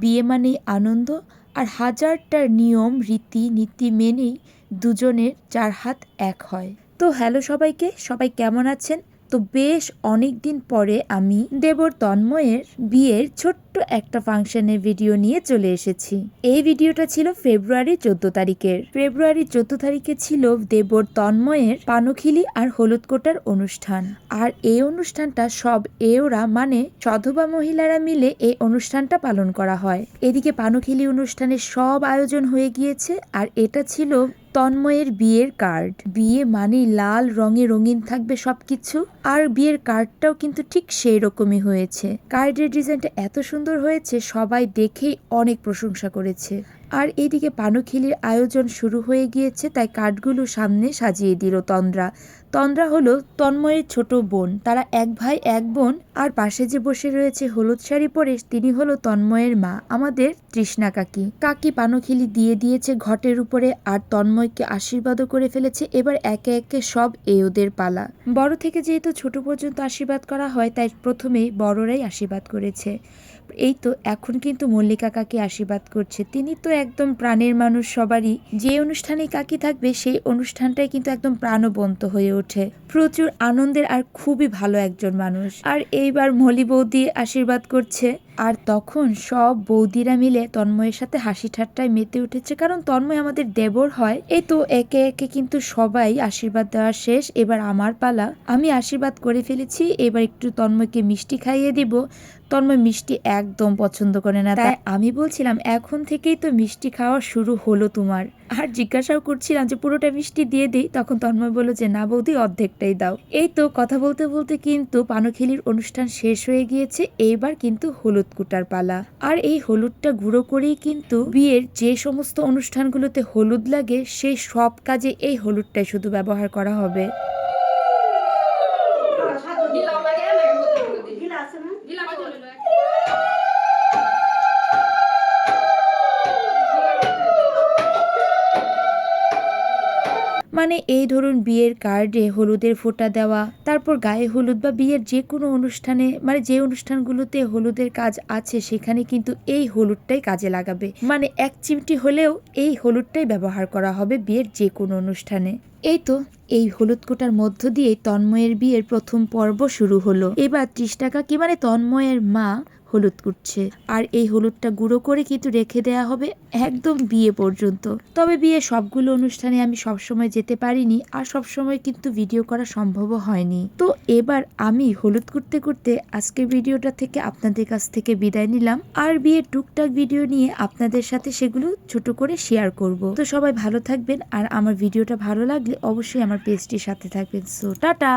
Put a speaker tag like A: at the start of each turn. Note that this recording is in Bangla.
A: বিয়ে মানেই আনন্দ আর হাজারটা নিয়ম, রীতি, নীতি মেনেই দুজনের চার হাত এক হয়। তো হ্যালো সবাইকে, সবাই কেমন আছেন? তো বেশ অনেক দিন পরে আমি দেবর তন্ময়ের বিয়ের ছোট্ট একটা ফাংশনের ভিডিও নিয়ে চলে এসেছি। এই ভিডিওটা ছিল ফেব্রুয়ারি চোদ্দ তারিখের। ফেব্রুয়ারি চোদ্দ তারিখে ছিল দেবর তন্ময়ের পানখিলি আর হলুদ কোটার অনুষ্ঠান। আর এই অনুষ্ঠানটা সব এওরা মানে সধবা মহিলারা মিলে এই অনুষ্ঠানটা পালন করা হয়। এদিকে পানখিলি অনুষ্ঠানের সব আয়োজন হয়ে গিয়েছে আর এটা ছিল তন্ময়ের বিয়ের কার্ড। বিয়ে মানে লাল, রঙে রঙিন থাকবে সবকিছু। আর বিয়ের কার্ডটাও কিন্তু ঠিক সেই রকমই হয়েছে। কার্ডের ডিজাইনটা এত সুন্দর হয়েছে সবাই দেখেই অনেক প্রশংসা করেছে। আর এদিকে পানুখিলির আয়োজন শুরু হয়ে গিয়েছে, তাই কাঠগুলো সামনে সাজিয়ে দিল তন্দ্রা। তন্দ্রা হলো তন্ময়ের ছোট বোন। তারা এক ভাই, এক বোন, আর পাশে যে বসে রয়েছে হলুদ শাড়ি পরে, তিনি হলো তন্ময়ের মা, আমাদের তৃষ্ণা কাকি। কাকি পানখিলি দিয়ে দিয়েছে ঘটের উপরে, আর তন্ময়কে আশীর্বাদও করে ফেলেছে, এবার একে একে সব এ ওদের পালা। বড় থেকে যেহেতু ছোট পর্যন্ত আশীর্বাদ করা হয়, তাই প্রথমেই বড়রাই আশীর্বাদ করেছে। এই তো, এখন কিন্তু মল্লিকা কাকি আশীর্বাদ করছে। তিনি তো একদম প্রাণের মানুষ সবারই। যে অনুষ্ঠানে কাকি থাকবে, সেই অনুষ্ঠানটাই কিন্তু একদম প্রাণবন্ত হয়ে ওঠে। প্রচুর আনন্দের আর খুবই ভালো একজন মানুষ। আর এইবার মলি বৌদি আশীর্বাদ করছে। আর তখন সব বৌদিরা মিলে তন্ময়ের সাথে হাসি ঠাট্টায় মেতে উঠেছে। কারণ তন্ময় আমাদের দেবর হয়। এই তো একে একে কিন্তু সবাই আশীর্বাদ দেওয়া শেষ। এবার আমার পালা। আমি আশীর্বাদ করে ফেলেছি। এবার একটু তন্ময়কে মিষ্টি খাইয়ে দিব। তন্ময় মিষ্টি একদম পছন্দ করে না। তাই আমি বলছিলাম, এখন থেকেই তো মিষ্টি খাওয়া শুরু হলো তোমার। আর জিজ্ঞাসাও করছিলাম যে পুরোটা মিষ্টি দিয়ে দিই, তখন তন্ময় বলল যে, না বৌদি, অর্ধেকটাই দাও। এই তো কথা বলতে বলতে কিন্তু পানখিলির অনুষ্ঠান শেষ হয়ে গিয়েছে, এইবার কিন্তু হলুদ কুটার পালা। আর এই হলুদটা গুঁড়ো করেই কিন্তু বিয়ের যে সমস্ত অনুষ্ঠানগুলোতে হলুদ লাগে, সেই সব কাজে এই হলুদটাই শুধু ব্যবহার করা হবে। মানে এই ধরুন বিয়ের কার্ডে হলুদের ফোঁটা দেওয়া, তারপর গায়ে হলুদ বা বিয়ের যে কোনো অনুষ্ঠানে মানে যে অনুষ্ঠানগুলোতে হলুদের কাজ আছে সেখানে কিন্তু এই হলুদটাই কাজে লাগাবে। মানে এক চিমটি হলেও এই হলুদটাই ব্যবহার করা হবে বিয়ের যে কোনো অনুষ্ঠানে। এই তো, এই হলুদ কোটার মধ্য দিয়ে তন্ময়ের বিয়ের প্রথম পর্ব শুরু হলো। এবার ত্রিশ টাকা কি মানে তন্ময়ের মা হলুদ কুটছে। আর এই হলুদটা গুঁড়ো করে কিন্তু রেখে দেয়া হবে একদম বিয়ে পর্যন্ত। তবে বিয়ে সবগুলো অনুষ্ঠানে আমি সবসময় যেতে পারিনি আর সবসময় কিন্তু ভিডিও করা সম্ভবও হয়নি। তো এবার আমি হলুদ করতে করতে আজকের ভিডিওটা থেকে আপনাদের কাছ থেকে বিদায় নিলাম। আর বিয়ের টুকটাক ভিডিও নিয়ে আপনাদের সাথে সেগুলো ছোট করে শেয়ার করব। তো সবাই ভালো থাকবেন আর আমার ভিডিওটা ভালো লাগলে অবশ্যই আমার পেজটির সাথে থাকবেন। So tata!